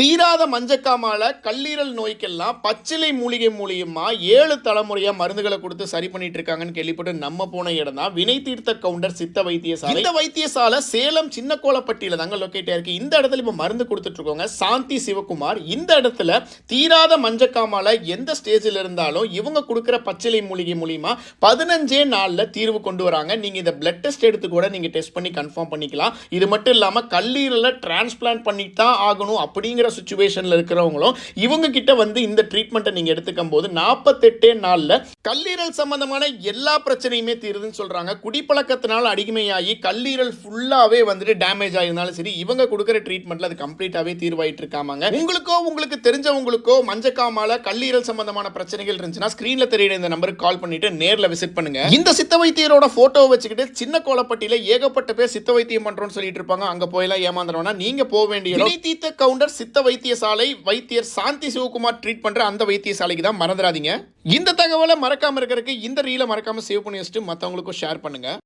தீராத மஞ்சக்காமால கல்லீரல் நோய்க்கெல்லாம் பச்சிலை மூலிகை மூலியமா ஏழு தலைமுறையா மருந்துகளை கொடுத்து சரி பண்ணிட்டு இருக்காங்கன்னு கேள்விப்பட்டு நம்ம போன இடம் தான். வினை தீர்த்த கவுண்டர் சித்த வைத்தியசாலை. இந்த வைத்தியசாலை சேலம் சின்ன கோலப்பட்டியில தாங்க லொக்கேட் இருக்கு இந்த இடத்துல இப்ப மருந்து கொடுத்துட்டு இருக்கோங்க. சாந்தி சிவகுமார் இந்த இடத்துல தீராத மஞ்சக்காமால எந்த ஸ்டேஜில் இருந்தாலும் இவங்க கொடுக்குற பச்சிலை மூலிகை மூலியமா பதினஞ்சே நாள்ல தீர்வு கொண்டு வராங்க. நீங்க இந்த பிளட் டெஸ்ட் எடுத்து கூட நீங்க டெஸ்ட் பண்ணி கன்ஃபார்ம் பண்ணிக்கலாம். இது மட்டும் இல்லாம கல்லீரல டிரான்ஸ்பிளான்ட் பண்ணிட்டு தான் ஆகணும் அப்படிங்கிற சுச்சுவேஷன்ல இருக்கிறவங்களும் இவங்க கிட்ட வந்து இந்த ட்ரீட்மெண்ட்டை நீங்க எடுத்துக்கும் போது நாற்பத்தெட்டே நாள்ல கல்லீரல் சம்பந்தமான எல்லா பிரச்சனையுமே தீருதுன்னு சொல்றாங்க. குடிப்பழக்கத்தினால அடிமையாகி கல்லீரல் ஃபுல்லாவே வந்துட்டு டேமேஜ் ஆயிருந்தாலும் சரி இவங்க கொடுக்குற ட்ரீட்மெண்ட்ல அது கம்ப்ளீட்டாகவே தீர்வாயிட்டு இருக்காங்க உங்களுக்கோ உங்களுக்கு தெரிஞ்சவங்களுக்கோ மஞ்சக்காமால கல்லீரல் சம்பந்தமான பிரச்சனைகள் இருந்துச்சுன்னா ஸ்க்ரீனில் தெரியுற இந்த நம்பருக்கு கால் பண்ணிட்டு நேரில் விசிட் பண்ணுங்க. இந்த சித்த வைத்தியரோட போட்டோ வச்சுக்கிட்டு சின்ன கோலப்பட்டியில ஏகப்பட்ட பேர் சித்த வைத்தியம் பண்றோம்னு சொல்லிட்டு இருப்பாங்க. அங்க போயெல்லாம் ஏமாந்துறோம்னா நீங்க போக வேண்டிய தீத்த தீர்த்த கவுண்டர் சித்த வைத்தியசாலை வைத்தியர் சாந்தி சிவகுமார் ட்ரீட் பண்ணுற அந்த வைத்தியசாலைக்கு தான் மறந்துடாதீங்க. இந்த தகவலை மறக்காமல் இருக்கிறதுக்கு இந்த ரீலை மறக்காமல் சேவ் பண்ணி வச்சுட்டு மற்றவங்களுக்கும் ஷேர் பண்ணுங்கள்